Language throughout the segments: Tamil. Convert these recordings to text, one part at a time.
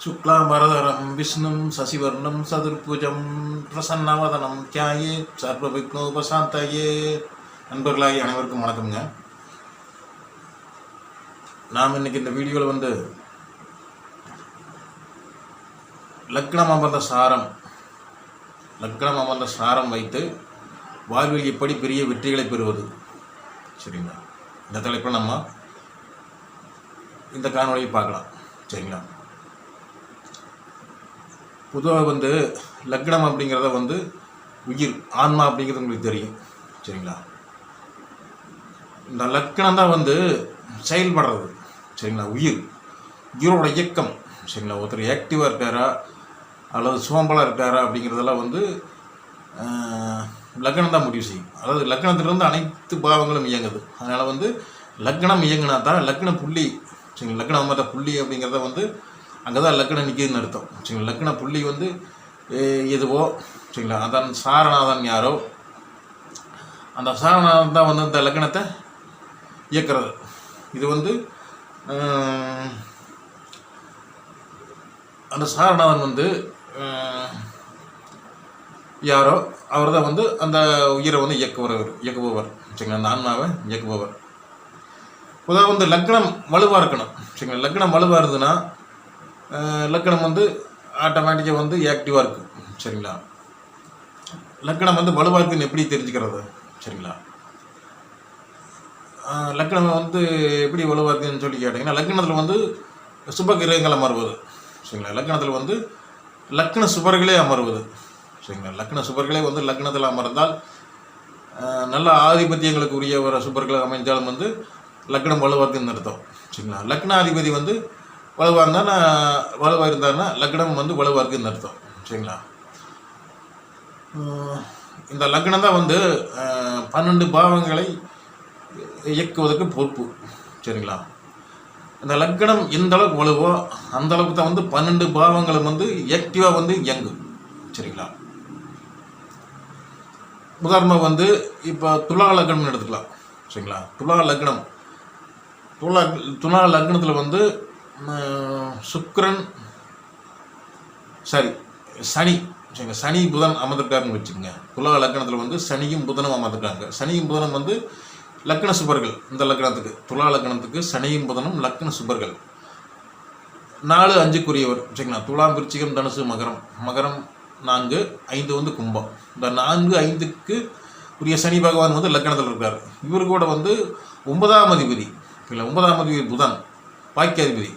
शुक्लाम्बरधरं विष्णुं शशिवर्णं சதுர்புஜம் பிரசன்னவதனம் தியாயே சர்வவிக்னோபசாந்தயே நண்பர்களாகி அனைவருக்கும் வணக்கம்ங்க நாம் இன்னைக்கு இந்த வீடியோவில் வந்து லக்னம் அமர்ந்த சாரம் லக்னம் அமர்ந்த சாரம் வைத்து வாழ்வில் எப்படி பெரிய வெற்றிகளை பெறுவது சரிங்களா இந்த தலைப்பில் நம்ம இந்த காணொலியை பார்க்கலாம். சரிங்களா? பொதுவாக வந்து லக்னம் அப்படிங்கிறத வந்து உயிர் ஆன்மா அப்படிங்கிறது உங்களுக்கு தெரியும். சரிங்களா? இந்த லக்னம் தான் வந்து செயல்படுறது. சரிங்களா? உயிர். உயிரோட இயக்கம். சரிங்களா? ஒருத்தர் ஆக்டிவாக இருக்காரா? அல்லது சோம்பலாக இருக்காரா அப்படிங்கிறதெல்லாம் வந்து லக்னம் தான் முடிவு செய்யும். அதாவது லக்னத்திலிருந்து அனைத்து பாவங்களும் இயங்குது. அதனால் வந்து லக்னம் இயங்கினா தான் லக்ன புள்ளி சரிங்களா லக்னம் மாதிரி புள்ளி அப்படிங்கிறத வந்து அங்கே தான் லக்னம் நிற்கிதுன்னு அர்த்தம். சரிங்களா லக்ன புள்ளி வந்து எதுவோ சரிங்களா அதான் சாரநாதன் யாரோ அந்த சாரநாதன் தான் வந்து அந்த லக்னத்தை இயக்கிறது. இது வந்து அந்த சாரநாதன் வந்து யாரோ அவர் தான் வந்து அந்த உயிரை வந்து இயக்குபவர் இயக்குபவர். சரிங்களா? அந்த ஆன்மாவை இயக்குபவர். பொதுவாக வந்து லக்னம் வலுவாக இருக்கணும். சரிங்களா? லக்னம் வலுவாக இருந்ததுன்னா லக்னம் வந்து ஆட்டோமேட்டிக்காக வந்து ஆக்டிவாக இருக்கும். சரிங்களா? லக்னம் வந்து வலுவாக இருக்குன்னு எப்படி தெரிஞ்சுக்கிறது? சரிங்களா? லக்னம் வந்து எப்படி வலுவாக இருக்குன்னு சொல்லி கேட்டிங்கன்னா லக்னத்தில் வந்து சுப கிரகங்கள் அமர்வது. சரிங்களா? லக்னத்தில் வந்து லக்ன சுபர்களே அமர்வது. சரிங்களா? லக்ன சுபர்களே வந்து லக்னத்தில் அமர்ந்தால் நல்ல ஆதிபத்தியங்களுக்கு உரிய ஒரு சுபர்கள் அமைஞ்சாலும் வந்து லக்னம் வலுவாக்குன்னு அர்த்தம். சரிங்களா? லக்னாதிபதி வந்து வலுவாக இருந்தால் வலுவாக இருந்தாருன்னா லக்னம் வந்து வலுவாக இருக்குன்னு அர்த்தம். சரிங்களா? இந்த லக்னம் தான் வந்து பன்னெண்டு பாவங்களை இயக்குவதற்கு பொறுப்பு. சரிங்களா? இந்த லக்னம் எந்த அளவுக்கு வலுவோ அந்த அளவுக்கு தான் வந்து பன்னெண்டு பாவங்களும் வந்து ஆக்டிவாக வந்து இயங்கும். சரிங்களா? உதாரணமாக வந்து இப்போ துலா லக்னம்னு எடுத்துக்கலாம். சரிங்களா? துலா லக்னம். துலா துலா லக்னத்தில் வந்து சுக்கரன் சாரி சனி. சரிங்க சனி புதன் அமர்ந்திருக்காருன்னு வச்சுக்கோங்க. துலா லக்னத்தில் வந்து சனியும் புதனும் அமர்ந்திருக்காங்க. சனியும் புதனும் வந்து லக்ன சுபர்கள் இந்த லக்னத்துக்கு. துலா லக்னத்துக்கு சனியும் புதனும் லக்ன சுபர்கள். நாலு அஞ்சுக்குரியவர். சரிங்களா? துலாம் விருச்சிகம் தனுசு மகரம். மகரம் நான்கு ஐந்து வந்து கும்பம். இந்த நான்கு ஐந்துக்கு உரிய சனி பகவான் வந்து லக்னத்தில் இருக்கார். இவர் கூட வந்து ஒன்பதாம் அதிபதி இல்லை ஒன்பதாம் அதிபதி புதன் பாக்கியாதிபதி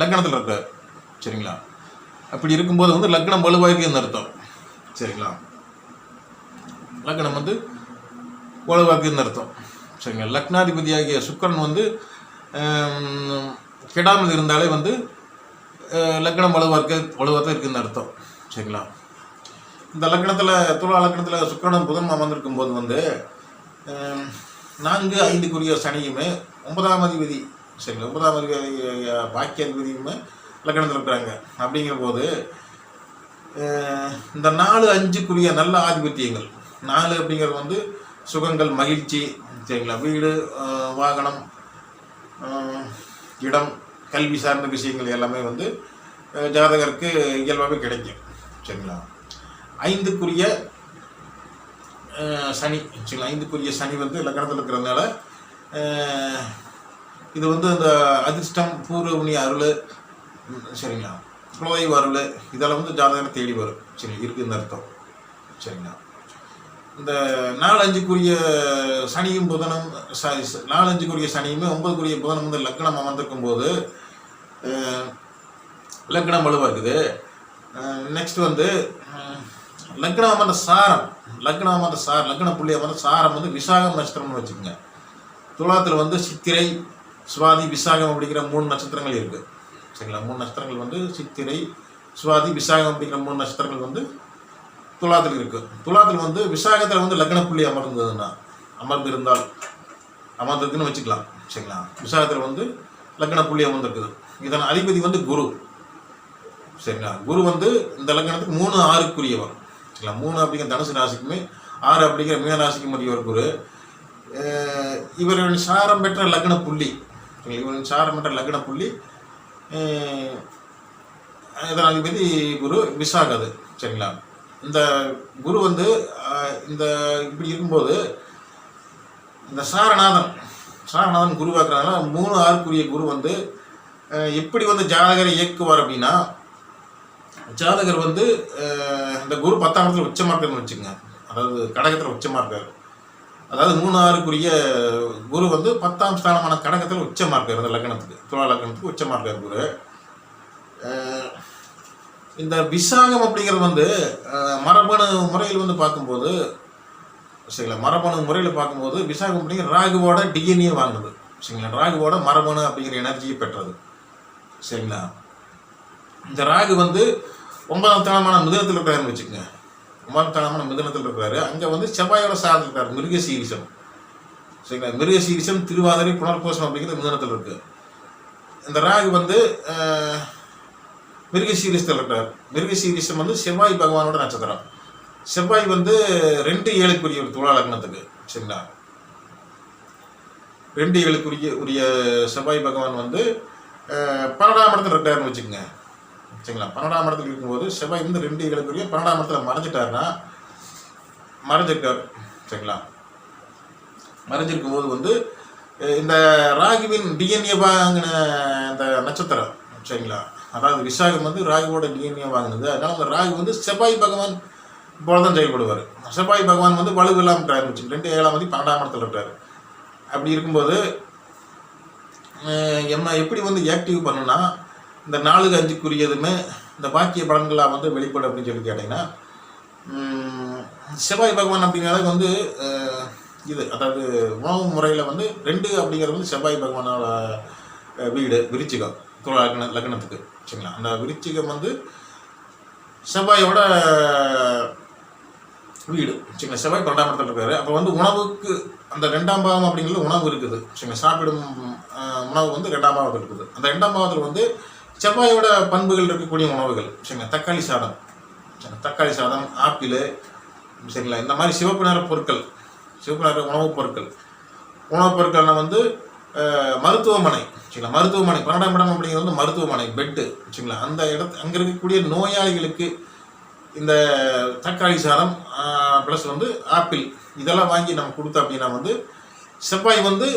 லக்னத்தில் இருக்கார். சரிங்களா? அப்படி இருக்கும்போது வந்து லக்னம் வலுவாயிருக்குன்னு அர்த்தம். சரிங்களா? லக்னம் வந்து வலுவாக்குன்னு அர்த்தம். சரிங்களா? லக்னாதிபதியாகிய சுக்கிரன் வந்து கெடாமல் இருந்தாலே வந்து லக்கணம் லக்னம் வலுவாக வலுவாக தான் இருக்குன்னு அர்த்தம். சரிங்களா? இந்த லக்னத்தில் துலா லக்னத்தில் சுக்கரனும் புதன் அமர்ந்திருக்கும் போது வந்து நான்கு ஐந்துக்குரிய சனியுமே ஒன்பதாம் அதிபதி சரிங்களா? ஒன்பதாம் அதிபதி பாக்கிய பாக்கியாதிபதியுமே லக்னத்தில் இருக்கிறாங்க. அப்படிங்கிற போது இந்த நாலு அஞ்சுக்குரிய நல்ல ஆதிபத்தியங்கள் நாலு அப்படிங்கிறது வந்து சுகங்கள் மகிழ்ச்சி சரிங்களா? வீடு வாகனம் இடம் கல்வி சார்ந்த விஷயங்கள் எல்லாமே வந்து ஜாதகருக்கு இயல்பாகவே கிடைக்கும் சரிங்களா? ஐந்துக்குரிய சனி. சரிங்களா ஐந்துக்குரிய சனி வந்து லக்கணத்தில் இருக்கிறதுனால இது வந்து இந்த அதிர்ஷ்டம் பூர்வணி அருள் சரிங்களா? குலதெய்வ அருள் இதெல்லாம் வந்து ஜாதகம் தேடி வரும். சரி இருக்குதுன்னு அர்த்தம். சரிங்களா? இந்த நாலஞ்சுக்குரிய சனியும் புதனும் சாரி ச- நாலஞ்சுக்குரிய சனியுமே ஒன்பதுக்குரிய புதனும் வந்து லக்னம் அமர்ந்திருக்கும் போது லக்கணம் லக்னம் வலுவாக இருக்குது நெக்ஸ்ட் வந்து லக்னம் அமர்ந்த சாரம் லக்னம் அமர்ந்த சார் லக்ன புள்ளி அமர்ந்த சாரம் வந்து விசாகம் நட்சத்திரம்னு வச்சுக்கோங்க. துலாத்தில் வந்து சித்திரை சுவாதி விசாகம் அப்படிங்கிற மூணு நட்சத்திரங்கள் இருக்குது சரிங்களா? மூணு நட்சத்திரங்கள் வந்து சித்திரை சுவாதி விசாகம் அப்படிங்கிற மூணு நட்சத்திரங்கள் வந்து துலாத்தில் இருக்குது துலாத்தில் வந்து விசாகத்தில் வந்து லக்ன புள்ளி அமர்ந்ததுன்னா அமர்ந்து இருந்தால் அமர்ந்திருக்குன்னு வச்சுக்கலாம். சரிங்களா? விசாகத்தில் வந்து லக்ன புள்ளி அமர்ந்திருக்குது. இதன் அதிபதி வந்து குரு. சரிங்களா? குரு வந்து இந்த லக்னத்துக்கு மூணு ஆறுக்குரியவர். சரிங்களா மூணு அப்படிங்கிற தனுசு ராசிக்குமே ஆறு அப்படிங்கிற மீன மதிய ஒரு குரு. இவரின் சாரம் பெற்ற லக்ன புள்ளி. இவரின் சாரம் பெற்ற லக்ன புள்ளி அஹ் அதிபதி குரு விசாகது அது. சரிங்களா? இந்த குரு வந்து இந்த இப்படி இருக்கும்போது இந்த சாரநாதன் சாரநாதன் குருவாக்குறதுனால மூணு ஆறுக்குரிய குரு வந்து எப்படி வந்து ஜாதகரை இயக்குவார் அப்படின்னா ஜாதகர் வந்து அந்த இந்த குரு பத்தாம் இடத்துல உச்சமாக இருக்காருன்னு வச்சுக்கோங்க. அதாவது கடகத்தில் உச்சமாக இருக்கார் அதாவது மூணு ஆறுக்குரிய குரு வந்து பத்தாம் ஸ்தானமான கடகத்தில் உச்சமாக இருக்கார் இந்த லக்னத்துக்கு துலா லக்னத்துக்கு உச்சமாக இருக்கார் குரு. இந்த விசாகம் அப்படிங்கிறது வந்து மரபணு முறையில் வந்து பார்க்கும்போது சரிங்களா? மரபணு முறையில் பார்க்கும்போது விசாகம் அப்படிங்கிற ராகுவோட டிஎன்ஏ வாங்குது. சரிங்களா? ராகுவோட மரபணு அப்படிங்கிற எனர்ஜியை பெற்றது. சரிங்களா? இந்த ராகு வந்து ஒன்பதாம் தனமான மிதனத்தில் இருக்கிறாருன்னு வச்சுக்கோங்க. ஒன்பதாம் தனமான மிதனத்தில் இருக்கிறாரு. அங்கே வந்து செவ்வாயோட சார்ந்து இருக்காரு மிருக சீரிசம் சரிங்களா? மிருக சீரிசம் திருவாதிரை புனர்கோஷம் அப்படிங்கிற மிதனத்தில் இருக்கு. இந்த ராகு வந்து மிருக சீரிசத்தில் இருக்கிறார் மிருக சீரிசம் வந்து செவ்வாய் பகவானோட நட்சத்திரம். செவ்வாய் வந்து ரெண்டு ஏழுக்குரிய ஒரு துளா லக்னத்துக்கு சரிங்களா? ரெண்டு ஏழுக்குரிய உரிய செவ்வாய் பகவான் வந்து பன்னெண்டாம் இடத்துல இருக்காருன்னு வச்சுக்கோங்க. சரிங்களா? பன்னெண்டாம் இடத்துல இருக்கும்போது செவ்வாய் வந்து ரெண்டு ஏழுக்குரிய பன்னெண்டாம் இடத்துல மறைஞ்சிட்டாருன்னா மறைஞ்சிருக்கார். சரிங்களா? மறைஞ்சிருக்கும் போது வந்து இந்த ராகுவின் டிஎன்ஏ வாங்கின இந்த நட்சத்திரம் சரிங்களா? அதாவது விசாகம் வந்து ராகுவோட டிஎன்ஏ வாங்கினது. அதனால அந்த ராகு வந்து செவ்வாய் பகவான் போல தான் செயல்படுவார். செவ்வாய் பகவான் வந்து வலு இல்லாமல் ஆரம்பிச்சு ரெண்டு ஏழாம் மதி பன்னெண்டாம் இடத்துல இருக்காரு அப்படி இருக்கும்போது அஹ், என்ன எப்படி வந்து ஆக்டிவ் பண்ணுன்னா இந்த நாலுக்கு அஞ்சுக்குரியதுமே இந்த பாக்கிய பலன்களாக வந்து வெளிப்படும் அப்படின்னு சொல்லி கேட்டிங்கன்னா செவ்வாய் பகவான் அப்படிங்கிறது வந்து இது அதாவது உணவு முறையில் வந்து ரெண்டு அப்படிங்கிறது வந்து செவ்வாய் பகவானோட வீடு விருச்சிகம் லக்ன லக்னத்துக்கு சரிங்களா? அந்த விருச்சிகம் வந்து செவ்வாயோட வீடு சரிங்களா? செவ்வாய் பன்னெண்டாம் இடத்துல இருக்காரு. அப்போ வந்து உணவுக்கு அந்த ரெண்டாம் பாவம் அப்படிங்கிறது உணவு இருக்குது சரிங்களா? சாப்பிடும் உணவு வந்து ரெண்டாம் பாவத்தில் இருக்குது. அந்த ரெண்டாம் பாவத்தில் வந்து செவ்வாயோட பண்புகள் இருக்கக்கூடிய உணவுகள் சரிங்களா? தக்காளி சாதம். தக்காளி சாதம் ஆப்பிள் சரிங்களா? இந்த மாதிரி சிவப்பு நிற பொருட்கள் சிவப்பு நிற உணவுப் பொருட்கள். உணவுப் பொருட்கள்னா வந்து மருத்துவமனை சரிங்களா? மருத்துவமனை பன்னெண்டாம் இடம் அப்படிங்கிறது வந்து மருத்துவமனை பெட்டு சரிங்களா? அந்த இடத்து அங்கே இருக்கக்கூடிய நோயாளிகளுக்கு இந்த தக்காளி சாதம் ப்ளஸ் வந்து ஆப்பிள் இதெல்லாம் வாங்கி நம்ம கொடுத்தோம் அப்படின்னா வந்து செவ்வாய் வந்து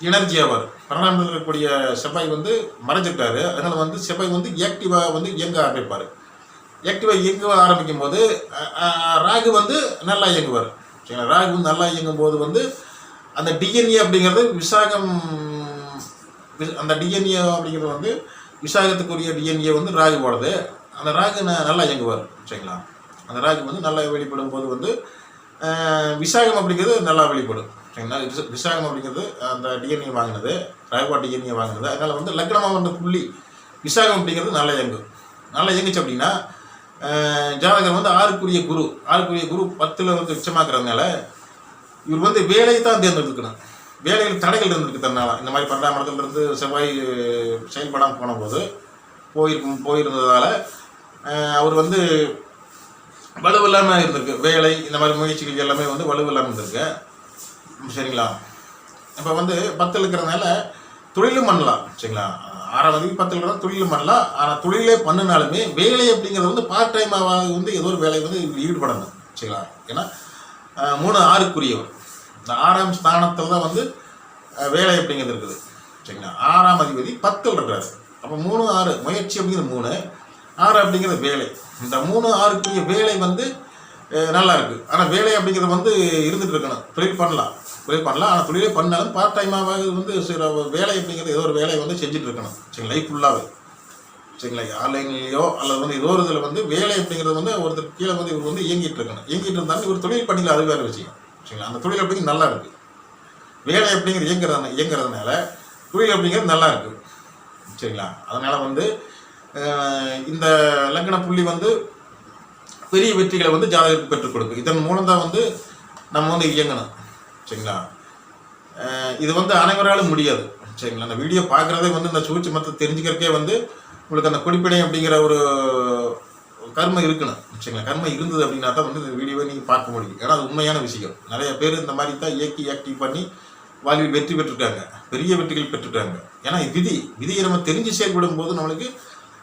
எனர்ஜி அவர். பன்னெண்டாம் இருக்கக்கூடிய செவ்வாய் வந்து மறைஞ்சிட்டாரு. அதனால் வந்து செவ்வாய் வந்து ஆக்டிவாக வந்து இயங்க ஆரம்பிப்பார். ஆக்டிவாக இயங்க ஆரம்பிக்கும் போது ராகு வந்து நல்லா இயங்குவார். சரிங்களா? ராகு வந்து நல்லா இயங்கும் போது வந்து அந்த டிஎன்ஏ அப்படிங்கிறது விசாகம் அந்த டிஎன்ஏ அப்படிங்கிறது வந்து விசாகத்துக்குரிய டிஎன்ஏ வந்து ராகு போடுது. அந்த ராகு ந- நல்லா இயங்குவார். சரிங்களா? அந்த ராகு வந்து நல்லா வெளிப்படும் போது வந்து விசாகம் அப்படிங்கிறது நல்லா வெளிப்படும். சரிங்களா விசாகம் அப்படிங்கிறது அந்த டிஎன்ஏ வாங்கினது ராகுவா டிஎன்ஏ வாங்கினது. அதனால் வந்து லக்னமாக வந்த புள்ளி விசாகம் அப்படிங்கிறது நல்லா இயங்கும் நல்லா இயங்குச்சு அப்படின்னா ஜாதகர் வந்து ஆறுக்குரிய குரு ஆறுக்குரிய குரு பத்தில் வந்து உச்சமாக்குறதுனால இவர் வந்து வேலையை தான் தேர்ந்தெடுத்துக்கணும். வேலையில் தடைகள் இருந்திருக்கு தன்னால. இந்த மாதிரி பன்னெண்டாம் இடத்துலேருந்து செவ்வாய் செயல்படாமல் போன போது போயிருக்கும் போயிருந்ததால அவர் வந்து வலுவில்லாமல் இருந்திருக்கு. வேலை இந்த மாதிரி முயற்சிகள் எல்லாமே வந்து வலுவில்லாமல் இருந்திருக்கு. சரிங்களா? இப்போ வந்து பத்தில் இருக்கிறதுனால தொழிலும் பண்ணலாம் சரிங்களா? ஆறாம் தேதி பத்தில் இருக்கிற தொழிலும் பண்ணலாம். ஆனால் தொழிலே பண்ணினாலுமே வேலை அப்படிங்கிறது வந்து பார்ட் டைமாக வந்து ஏதோ ஒரு வேலை வந்து ஈடுபடணும் சரிங்களா? ஏன்னா மூணு ஆறுக்குரியவர். இந்த ஆறாம் ஸ்தானத்தில் தான் வந்து வேலை அப்படிங்கிறது இருக்குது சரிங்களா? ஆறாம் அதிபதி பத்தில் இருக்கிறார். அப்போ மூணு ஆறு முயற்சி அப்படிங்கிறது மூணு ஆறு அப்படிங்கிறது வேலை. இந்த மூணு ஆறுக்குரிய வேலை வந்து நல்லா இருக்குது ஆனால் வேலை அப்படிங்கிறது வந்து இருந்துகிட்டு இருக்கணும் தொழில் பண்ணலாம். தொழில் பண்ணலாம். ஆனால் தொழிலே பண்ணாலும் பார்ட் டைமாக வந்து சில வேலை அப்படிங்கிறது ஏதோ ஒரு வேலையை வந்து செஞ்சுட்டு இருக்கணும் சரி லைஃப் ஃபுல்லாகவே சரிங்களா? ஆன்லைன்லேயோ அல்லது வந்து ஏதோ ஒரு இதில் வந்து வேலை அப்படிங்கிறது வந்து ஒருத்தர் கீழே வந்து இவர் வந்து இயங்கிட்டு இருக்கணும் இயங்கிட்டு இருந்தாலும் இவர் தொழில் பண்ணிக்கல அது வேறு விஷயம். சரிங்களா? அந்த தொழில் அப்படிங்கிறது நல்லா இருக்குது வேலை அப்படிங்கிறது இயங்குறது இயங்குறதுனால தொழில் அப்படிங்கிறது நல்லா இருக்குது சரிங்களா? அதனால் வந்து இந்த லக்ன புள்ளி வந்து பெரிய வெற்றிகளை வந்து ஜாதகருக்கு பெற்றுக் கொடுக்கும். இதன் மூலம் தான் வந்து நம்ம வந்து இயங்கணும். சரிங்களா? இது வந்து அனைவராலும் முடியாது. சரிங்களா? அந்த வீடியோ பார்க்குறதே வந்து இந்த சூழ்ச்சி மற்ற தெரிஞ்சுக்கிறக்கே வந்து உங்களுக்கு அந்த குடிப்பினை அப்படிங்கிற ஒரு கர்மம் இருக்கணும். சரிங்களா? கர்மம் இருந்தது அப்படின்னா தான் வந்து இந்த வீடியோவை நீங்கள் பார்க்க முடியும். ஏன்னா அது உண்மையான விஷயம். நிறைய பேர் இந்த மாதிரி தான் இயக்கி ஆக்டிவ் பண்ணி வாழ்வில் வெற்றி பெற்றுருக்காங்க. பெரிய வெற்றிகள் பெற்றுருக்காங்க. ஏன்னா விதி. விதியை நம்ம தெரிஞ்சு செயல்படும் போது நம்மளுக்கு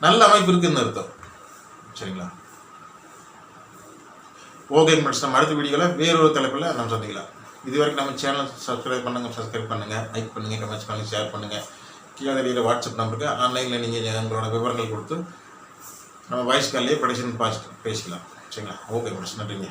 நல்ல அமைப்பு இருக்குதுன்னு அர்த்தம். சரிங்களா? ஓகே ஃப்ரெண்ட்ஸ் நம்ம அடுத்த வீடியோவில் வேறொரு தலைப்பில் நம்ம சந்திக்கலாம். இது வரைக்கும் நம்ம சேனல் சப்ஸ்கிரைப் பண்ணுங்க சப்ஸ்கிரைப் பண்ணுங்கள் லைக் பண்ணுங்க கமெண்ட்ஸ் பண்ணுங்கள் ஷேர் பண்ணுங்கள் கீழே தெரியிற வாட்ஸ்அப் நம்பருக்கு ஆன்லைனில் நீங்கள் உங்களோட விவரங்கள் கொடுத்து நம்ம வாய்ஸ் கால்லேயே ப்ரொடக்ஷன் பாஸ் பேசிக்கலாம். சரிங்களா? ஓகே ஃப்ரெண்ட்ஸ் நன்றிங்க.